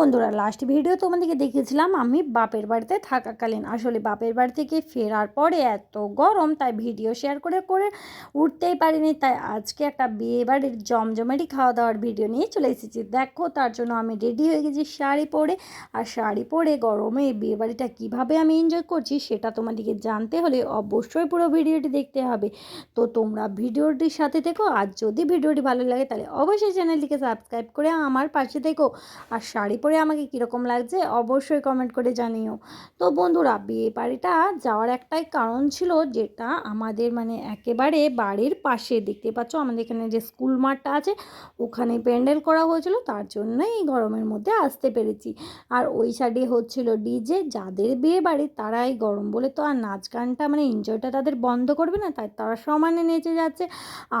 বন্ধুরা last video তোমাদেরকে দেখিয়েছিলাম, আমি বাপের বাড়িতে থাকাকালীন। আসলে বাপের বাড়ি থেকে ফেরার পরে এত গরম, তাই ভিডিও শেয়ার করে করে উঠতেই পারিনি। তাই আজকে একটা বিয়ে বাড়ির জমজমাটি খাওয়া দাওয়ার ভিডিও নিয়ে চলে এসেছি। দেখো, তার জন্য আমি রেডি হয়ে গেছি শাড়ি পরে। আর শাড়ি পরে গরমে বিয়ে বাড়িটা কীভাবে আমি এনজয় করছি সেটা তোমাদেরকে জানতে হলে অবশ্যই পুরো ভিডিওটি দেখতে হবে। তো তোমরা ভিডিওটির সাথে থেকো, আর যদি ভিডিওটি ভালো লাগে তাহলে অবশ্যই চ্যানেলটিকে সাবস্ক্রাইব করে আমার পাশে থেকো। আর শাড়ি পরে আমাকে কীরকম লাগছে অবশ্যই কমেন্ট করে জানিও। তো বন্ধুরা, বিয়ে বাড়িটা যাওয়ার একটাই কারণ ছিল যেটা আমাদের মানে একেবারে বাড়ির পাশে, দেখতে পাচ্ছ আমাদের এখানে যে স্কুল মাঠটা আছে, ওখানে প্যান্ডেল করা হয়েছিল, তার জন্যই এই গরমের মধ্যে আসতে পেরেছি। আর ওই সাইডে হচ্ছিল ডিজে যাদের বিয়ে বাড়ি তারাই গরম বলে তো আর নাচ গানটা মানে এনজয়টা তাদের বন্ধ করবে না, তাই তারা সমানে নেচে যাচ্ছে।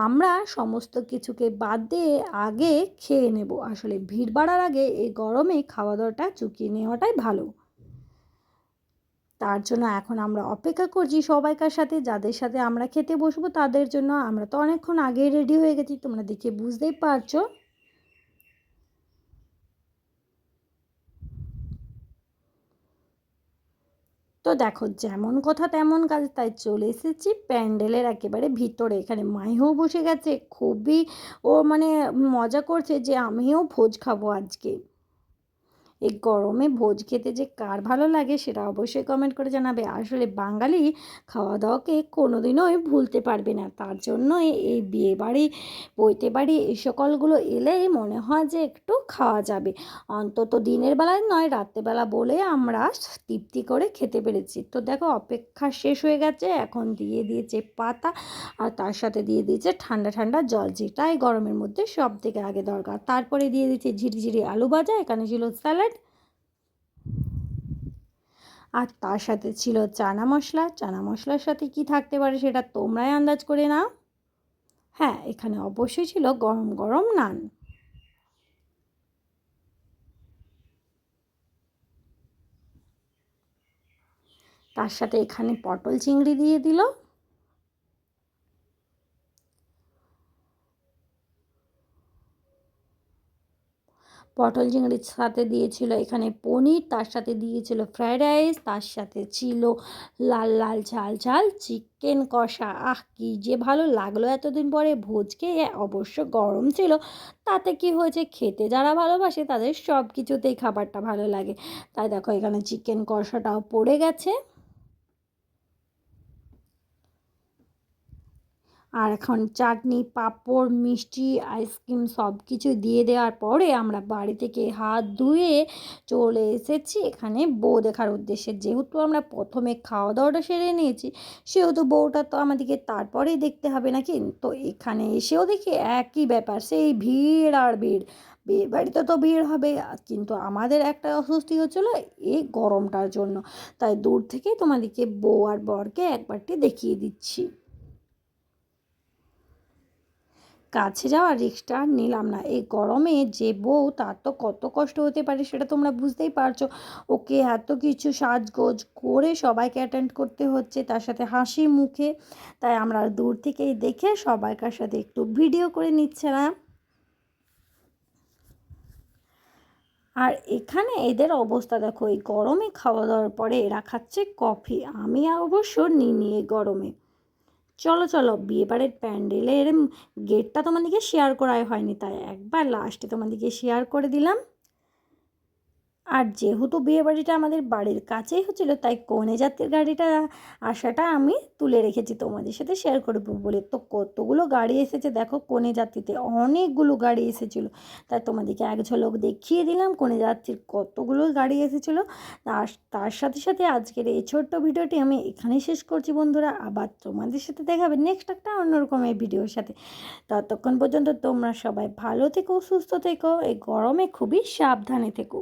আমরা সমস্ত কিছুকে বাদ দিয়ে আগে খেয়ে নেব। আসলে ভিড় বাড়ার আগে এই গরমে খাওয়া দাওয়াটা চুকিয়ে নেওয়াটাই ভালো। তার জন্য এখন আমরা অপেক্ষা করছি সবাইকার সাথে, যাদের সাথে আমরা খেতে বসবো তাদের জন্য। আমরা তো অনেকক্ষণ আগেই রেডি হয়ে গেছি, তোমরা দেখে বুঝতেই পারছ। তো দেখো, যেমন কথা তেমন কাজ, তাই চলে এসেছি প্যান্ডেলের একেবারে ভিতরে। এখানে মাইও বসে গেছে, খুবই ও মানে মজা করছে যে আমিও ভোজ খাব আজকে। এই গরমে ভোজ খেতে যে কার ভালো লাগে সেটা অবশ্যই কমেন্ট করে জানাবে। আসলে বাঙালি খাওয়া দাওয়াকে কোনো কোনোদিনই ভুলতে পারবে না। তার জন্যই এই বিয়ে বাড়ি বইতে বাড়ি এই সকলগুলো এলে মনে হয় যে একটু খাওয়া যাবে। অন্তত দিনের বেলায় নয়, রাত্রেবেলা বলে আমরা তৃপ্তি করে খেতে পেরেছি। তো দেখো, অপেক্ষা শেষ হয়ে গেছে, এখন দিয়ে দিয়েছে পাতা আর তার সাথে দিয়ে দিয়েছে ঠান্ডা ঠান্ডা জল, যেটাই গরমের মধ্যে সব থেকে আগে দরকার। তারপরে দিয়ে দিয়েছে ঝিরিঝিরি আলু ভাজা, এখানে ছিল স্যালাড আর তার সাথে ছিল চানা মশলা। চানা মশলার সাথে কি থাকতে পারে সেটা তোমরাই আন্দাজ করে নাও। হ্যাঁ এখানে অবশ্যই ছিল গরম গরম নান। তার সাথে এখানে পটল চিংড়ি দিয়ে দিল। পটল চিংড়ির সাথে দিয়েছিল এখানে পনির, তার সাথে দিয়েছিল ফ্রায়েড রাইস তার সাথে ছিল লাল লাল ঝাল ঝাল চিকেন কষা। আহ, কি যে ভালো লাগল এতদিন পরে ভোজ খেয়ে অবশ্য গরম ছিল। তাতে কি হয়েছে, খেতে যারা ভালোবাসে তাদের সব কিছুতেই খাবারটা ভালো লাগে। তাই দেখো এখানে চিকেন কষাটাও পড়ে গেছে। আর এখন চাটনি, পাঁপড়, মিষ্টি, আইসক্রিম সব কিছু দিয়ে দেওয়ার পরে আমরা বাড়ি থেকে হাত ধুয়ে চলে এসেছি এখানে বউ দেখার উদ্দেশ্যে। যেহেতু আমরা প্রথমে খাওয়া দাওয়াটা সেরে নিয়েছি, সেহেতু বউটা তো আমাদেরকে তারপরেই দেখতে হবে নাকি? তো এখানে এসেও দেখি একই ব্যাপার, সেই ভিড় আর ভিড়। বিয়ে বাড়িতে তো ভিড় হবে, কিন্তু আমাদের একটা অস্বস্তি হচ্ছিল এই গরমটার জন্য। তাই দূর থেকেই তোমাদেরকে বউ আর বরকে একবারটি দেখিয়ে দিচ্ছি। কাছে যাওয়ার রিক্সটা আর নিলাম না। এই গরমে যে বউ, তার তো কত কষ্ট হতে পারে সেটা তোমরা বুঝতেই পারছ। ওকে এত কিছু সাজগোজ করে সবাইকে অ্যাটেন্ড করতে হচ্ছে, তার সাথে হাসি মুখে। তাই আমরা দূর থেকেই দেখে সবাইকার সাথে একটু ভিডিও করে নিচ্ছিলাম। আর এখানে এদের অবস্থা দেখো, এই গরমে খাওয়া দাওয়ার পরে এরা খাচ্ছে কফি আমি অবশ্য নিই এই গরমে। চলো চলো, বিয়েবাড়ির প্যান্ডেলের গেটটা তোমাদেরকে শেয়ার করাই হয়নি, তাই একবার লাস্টে তোমাদেরকে শেয়ার করে দিলাম। আর যেহেতু বিয়ে বাড়িটা আমাদের বাড়ির কাছেই হচ্ছিল, তাই কনে জাতের গাড়িটা আসাটা আমি তুলে রেখেছি তোমাদের সাথে শেয়ার করব বলে। তো কতগুলো গাড়ি এসেছে দেখো, কনে যাত্রীতে অনেকগুলো গাড়ি এসেছিল। তাই তোমাদেরকে এক ঝলক দেখিয়ে দিলাম কনে যাত্রীর কতগুলো গাড়ি এসেছিল। আর তার সাথে সাথে আজকের এই ছোট্ট ভিডিওটি আমি এখানেই শেষ করছি বন্ধুরা। আবার তোমাদের সাথে দেখাবে নেক্সট একটা অন্যরকমের ভিডিওর সাথে। ততক্ষণ পর্যন্ত তোমরা সবাই ভালো থেকো, সুস্থ থেকো, এই গরমে খুবই সাবধানে থেকো।